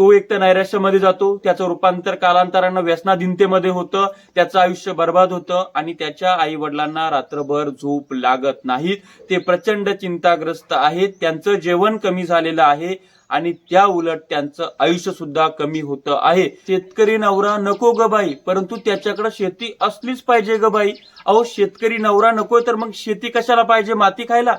तो एक तर नैराश्यामध्ये जातो त्याचं रूपांतर कालांतरानं व्यसनाधीनतेमध्ये होतं त्याचं आयुष्य बर्बाद होतं आणि त्याच्या आई वडिलांना रात्रभर झोप लागत नाहीत. ते प्रचंड चिंताग्रस्त आहेत. त्यांचं जेवण कमी झालेलं आहे आणि त्या उलट त्यांचं आयुष्य सुद्धा कमी होतं आहे. शेतकरी नवरा नको ग बाई परंतु त्याच्याकडे शेती असलीच पाहिजे ग बाई. अहो शेतकरी नवरा नको तर मग शेती कशाला पाहिजे? माती खायला?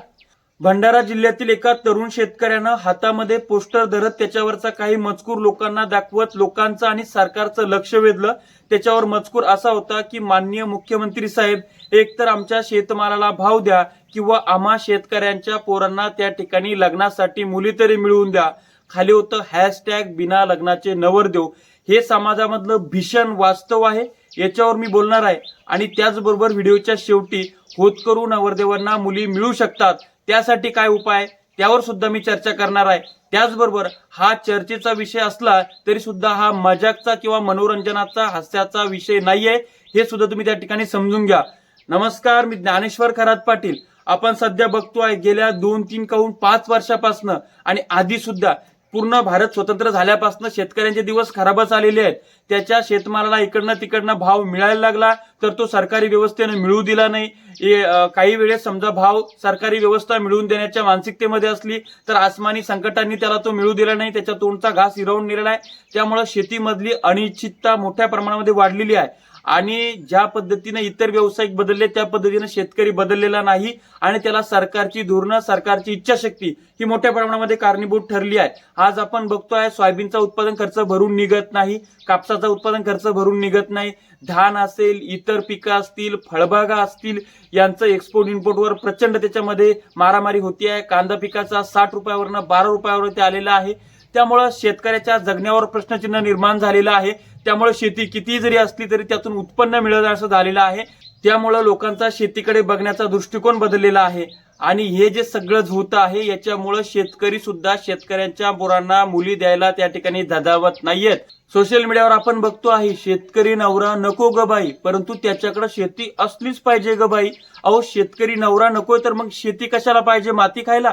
भंडारा जिल्ह्यातील एका तरुण शेतकऱ्यानं हातामध्ये पोस्टर धरत त्याच्यावरचा काही मजकूर लोकांना दाखवत लोकांचं आणि सरकारचं लक्ष वेधलं. त्याच्यावर मजकूर असा होता की माननीय मुख्यमंत्री साहेब एकतर आमच्या शेतमालाला भाव द्या किंवा आम्हा शेतकऱ्यांच्या पोरांना त्या ठिकाणी लग्नासाठी मुली तरी मिळवून द्या. खाली होतं हॅशटॅग बिना लग्नाचे नवरदेव. हे समाजामधलं भीषण वास्तव आहे. याच्यावर मी बोलणार आहे. आणि त्याचबरोबर व्हिडिओच्या शेवटी होत करून नवरदेवांना मुली मिळू शकतात. त्यासाठी काय उपाय? त्यावर सुद्धा मी चर्चा करणार आहे. त्याचबरोबर हा चर्चेचा विषय असला तरी सुद्धा हा मजाकचा किंवा मनोरंजनाचा हास्याचा विषय नाहीये. हे सुद्धा तुम्ही त्या ठिकाणी समजून घ्या. नमस्कार मी ज्ञानेश्वर खरात पाटील. आपण सध्या बघतोय गेल्या दोन तीन काहून पाच वर्षापासनं आणि आधी सुद्धा पूर्ण भारत स्वतंत्र झाल्यापासून शेतकऱ्यांचे दिवस खराबच आलेले आहेत. त्याच्या शेतमालाला इकडनं तिकडनं भाव मिळायला लागला तर तो सरकारी व्यवस्थेनं मिळू दिला नाही. ए, काही वेळेस समजा भाव सरकारी व्यवस्था मिळवून देण्याच्या मानसिकतेमध्ये असली तर आसमानी संकटांनी त्याला तो मिळू दिला नाही. त्याच्या तोंडचा घास हिरवून नेलेला आहे. त्यामुळे शेतीमधली अनिश्चितता मोठ्या प्रमाणामध्ये वाढलेली आहे. आणि ज्या पद्धतीने इतर व्यावसायिक बदलले त्या पद्धतीने शेतकरी बदललेला नाही आणि त्याला सरकारची धोरणं सरकारची इच्छाशक्ती ही मोठ्या प्रमाणामध्ये कारणीभूत ठरली आहे. आज आपण बघतोय सोयाबीनचा उत्पादन खर्च भरून निघत नाही कापसाचा उत्पादन खर्च भरून निघत नाही. धान असेल इतर पिकं असतील फळबागा असतील यांचं एक्सपोर्ट इम्पोर्टवर प्रचंड त्याच्यामध्ये मारामारी होती आहे कांदा पिकाचा साठ रुपयावरनं बारा रुपयावर ते आलेला आहे. त्यामुळं शेतकऱ्याच्या जगण्यावर प्रश्नचिन्ह निर्माण झालेलं आहे. त्यामुळे शेती किती जरी असली तरी त्यातून उत्पन्न मिळत असं झालेलं आहे. त्यामुळं लोकांचा शेतीकडे बघण्याचा दृष्टिकोन बदललेला आहे. आणि हे जे सगळं होतं आहे याच्यामुळं शेतकरी सुद्धा शेतकऱ्यांच्या बोरांना मुली द्यायला त्या ठिकाणी धजावत नाहीयेत. सोशल मीडियावर आपण बघतो आहे शेतकरी नवरा नको ग बाई परंतु त्याच्याकडे शेती असलीच पाहिजे ग बाई. अहो शेतकरी नवरा नको तर मग शेती कशाला पाहिजे? माती खायला?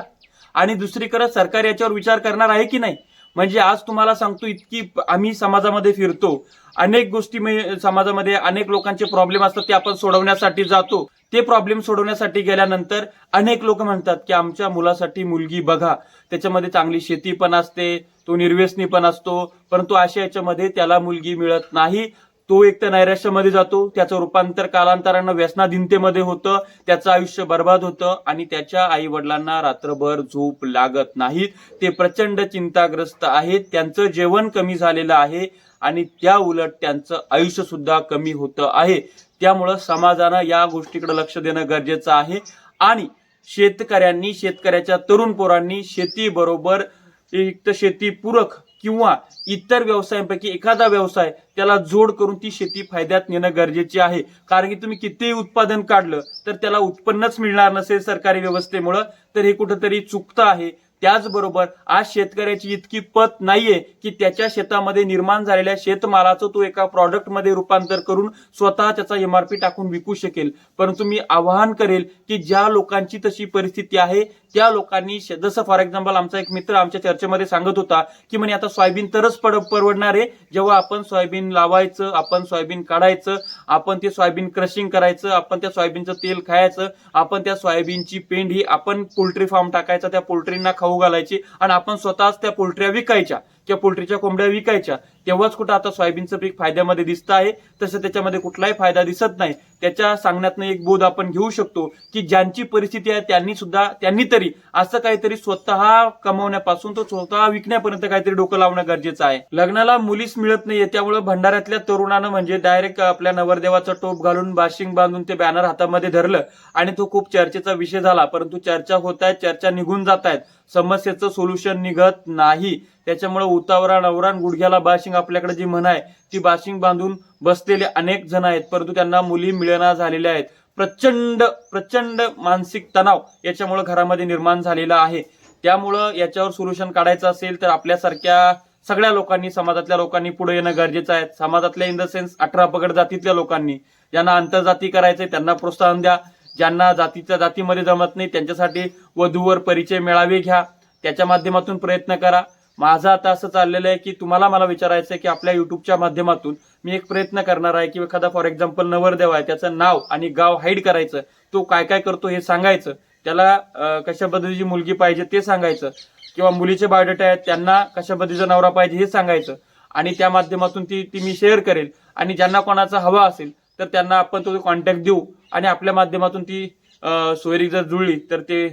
आणि दुसरीकडे सरकार याच्यावर विचार करणार आहे की नाही? म्हणजे आज तुम्हाला सांगतो इतकी आम्ही समाजामध्ये फिरतो. अनेक गोष्टी म्हणजे समाजामध्ये अनेक लोकांचे प्रॉब्लेम असतात ते आपण सोडवण्यासाठी जातो. ते प्रॉब्लेम सोडवण्यासाठी गेल्यानंतर अनेक लोक म्हणतात की आमच्या मुलासाठी मुलगी बघा. त्याच्यामध्ये चांगली शेती पण असते तो निर्व्यसनी पण असतो परंतु अशा याच्यामध्ये त्याला मुलगी मिळत नाही. तो एक तर नैराश्यामध्ये जातो त्याचं रूपांतर कालांतरानं व्यसनाधीनतेमध्ये होतं त्याचं आयुष्य बर्बाद होतं आणि त्याच्या आई वडिलांना रात्रभर झोप लागत नाहीत. ते प्रचंड चिंताग्रस्त आहेत. त्यांचं जेवण कमी झालेलं आहे आणि त्या उलट त्यांचं आयुष्य सुद्धा कमी होतं आहे. त्यामुळं समाजानं या गोष्टीकडे लक्ष देणं गरजेचं आहे. आणि शेतकऱ्यांनी शेतकऱ्याच्या तरुण पोरांनी शेतीबरोबर एक तर शेतीपूरक किंवा इतर व्यवसायांपैकी एखादा व्यवसाय त्याला जोड करून ती शेती फायद्यात नेणं गरजेचे आहे. कारण की तुम्ही कितीही उत्पादन काढलं तर त्याला उत्पन्नच मिळणार नसेल सरकारी व्यवस्थेमुळं. तर हे कुठंतरी चुकतं आहे. त्याचबरोबर आज शेतकऱ्याची इतकी पत नाहीये की त्याच्या शेतामध्ये निर्माण झालेल्या शेतमालाचं तो एका प्रॉडक्टमध्ये रूपांतर करून स्वतः त्याचा एमआरपी टाकून विकू शकेल. परंतु मी आवाहन करेल की ज्या लोकांची तशी परिस्थिती आहे त्या लोकांनी जसं फॉर एक्झाम्पल आमचा एक मित्र आमच्या चर्चेमध्ये सांगत होता की म्हणे आता सोयाबीन तरच पड परवडणार. आहे जेव्हा आपण सोयाबीन लावायचं आपण सोयाबीन काढायचं आपण ते सोयाबीन क्रशिंग करायचं आपण त्या सोयाबीनचं तेल खायचं आपण त्या सोयाबीनची पेंड ही आपण पोल्ट्री फार्म टाकायचा त्या पोल्ट्रींना खाऊ घालायची आणि आपण स्वतःच त्या पोल्ट्र्या विकायच्या किंवा पोल्ट्रीच्या कोंबड्या विकायच्या. तेव्हाच कुठं आता सोयाबीनचं पीक फायद्यामध्ये दिसतं आहे तसं त्याच्यामध्ये कुठलाही फायदा दिसत नाही. त्याच्या सांगण्यातनं एक बोध आपण घेऊ शकतो की ज्यांची परिस्थिती आहे त्यांनी सुद्धा त्यांनी तरी असं काहीतरी स्वतः कमवण्यापासून तो स्वतः विकण्यापर्यंत काहीतरी डोकं लावणं गरजेचं आहे. लग्नाला मुलीच मिळत नाहीये त्यामुळे भंडाऱ्यातल्या तरुणानं म्हणजे डायरेक्ट आपल्या नवरदेवाचं टोप घालून बाशिंग बांधून ते बॅनर हातामध्ये धरलं. आणि तो खूप चर्चेचा विषय झाला परंतु चर्चा होत आहेत चर्चा निघून जात आहेत. समस्येचं सोल्युशन निघत नाही. त्याच्यामुळे उतावरा नवरान गुडघ्याला बाशिंग आपल्याकडे जी म्हण आहे ती बाशिंग बांधून बसलेले अनेक जण आहेत. परंतु त्यांना मुली मिळना झालेल्या आहेत. प्रचंड प्रचंड मानसिक तणाव याच्यामुळे घरामध्ये निर्माण झालेला आहे. त्यामुळं याच्यावर सोल्युशन काढायचं असेल तर आपल्यासारख्या सगळ्या लोकांनी समाजातल्या लोकांनी पुढे येणं गरजेचं आहे. समाजातल्या इन द सेन्स अठरा पगड जातीतल्या लोकांनी ज्यांना आंतरजाती करायचंय त्यांना प्रोत्साहन द्या. ज्यांना जातीच्या जातीमध्ये जमत नाही त्यांच्यासाठी वधूवर परिचय मेळावे घ्या. त्याच्या माध्यमातून प्रयत्न करा. माझं आता असं चाललेलं आहे की तुम्हाला मला विचारायचं आहे की आपल्या युट्यूबच्या माध्यमातून मी एक प्रयत्न करणार आहे की एखादा फॉर एक्झाम्पल नवरदेव आहे त्याचं नाव आणि गाव हाईड करायचं. तो काय काय करतो हे सांगायचं. त्याला कशा पद्धतीची मुलगी पाहिजे ते सांगायचं. किंवा मुलीचे बायोडेटा आहेत त्यांना कशा पद्धतीचा नवरा पाहिजे हे सांगायचं. आणि त्या माध्यमातून ती ती मी शेअर करेल. आणि ज्यांना कोणाचा हवा असेल तर त्यांना आपण तो कॉन्टॅक्ट देऊ. आणि आपल्या माध्यमातून ती सोयरी जर जुळली तर ते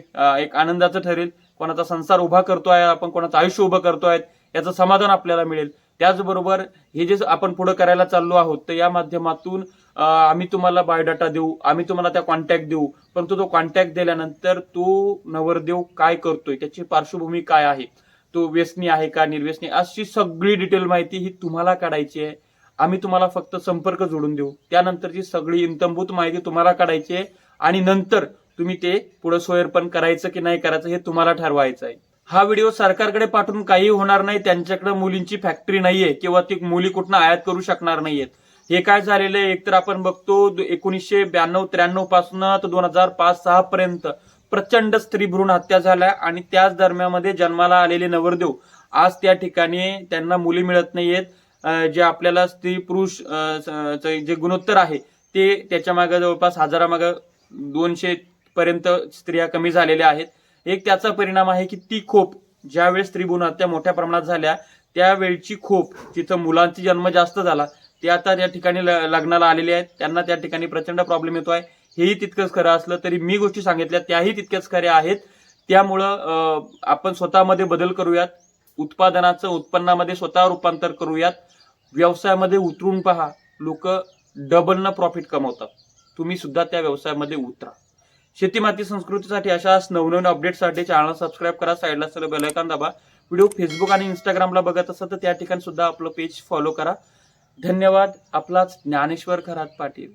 एक आनंदाचं ठरेल. कोणाचा संसार उभा करतो आहे आपण कोणाचं आयुष्य उभं करतो आहे याचं समाधान आपल्याला मिळेल. त्याचबरोबर हे जे आपण पुढे करायला चाललो आहोत तर या माध्यमातून आम्ही तुम्हाला बायोडाटा देऊ आम्ही तुम्हाला त्या कॉन्टॅक्ट देऊ. परंतु तो कॉन्टॅक्ट दिल्यानंतर तो नवरदेव काय करतोय त्याची पार्श्वभूमी काय आहे तो व्यसनी आहे का निर्व्यसनी अशी सगळी डिटेल माहिती ही तुम्हाला काढायची आहे. आम्ही तुम्हाला फक्त संपर्क जोडून देऊ. त्यानंतरची सगळी इंतंभूत माहिती तुम्हाला काढायची आहे आणि नंतर तुम्ही ते पुढे सोयरपण करायचं की नाही करायचं हे तुम्हाला ठरवायचं आहे. हा व्हिडिओ सरकारकडे पाठवून काही होणार नाही त्यांच्याकडे मुलींची फॅक्टरी नाहीये किंवा ती मुली कुठनं आयात करू शकणार नाहीयेत. हे काय झालेलं आहे? एकतर आपण बघतो एकोणीसशे ब्याण्णव त्र्याण्णवपासून तर दोन हजार पाच सहा पर्यंत प्रचंड स्त्री भ्रूण हत्या झाल्या आणि त्याच दरम्यानमध्ये जन्माला आलेले नवरदेव आज त्या ठिकाणी त्यांना मुली मिळत नाहीयेत. जे आपल्याला स्त्री पुरुष जे गुणोत्तर आहे ते त्याच्यामागे जवळपास हजारामागं दोनशे पर्यंत स्त्रिया कमी झालेल्या आहेत. एक त्याचा परिणाम आहे की ती खोप ज्यावेळेस स्त्री भ्रूण हत्या मोठ्या प्रमाणात झाल्या त्यावेळची खोप तिथं मुलांचा जन्म जास्त झाला ते आता त्या ठिकाणी ल- लग्नाला आलेले आहेत. त्यांना त्या ठिकाणी प्रचंड प्रॉब्लेम येतो आहे. हेही तितकंच खरं असलं तरी मी गोष्टी सांगितल्या त्याही तितक्याच खऱ्या आहेत. त्यामुळं आपण स्वतःमध्ये बदल करूयात. उत्पादनाचं उत्पन्नामध्ये स्वतः रूपांतर करूयात. व्यवसायामध्ये उतरून पहा लोक डबलनं प्रॉफिट कमवतात. तुम्ही सुद्धा त्या व्यवसायामध्ये उतरा. शेती माती संस्कृतीसाठी अशाच नवनवीन अपडेटसाठी चॅनल सबस्क्राईब करा साईडला सर्व बेलायकान दाबा. व्हिडिओ फेसबुक आणि इंस्टाग्रामला बघत असाल तर त्या ठिकाणी सुद्धा आपलं पेज फॉलो करा. धन्यवाद आपलाच ज्ञानेश्वर खरात पाटील.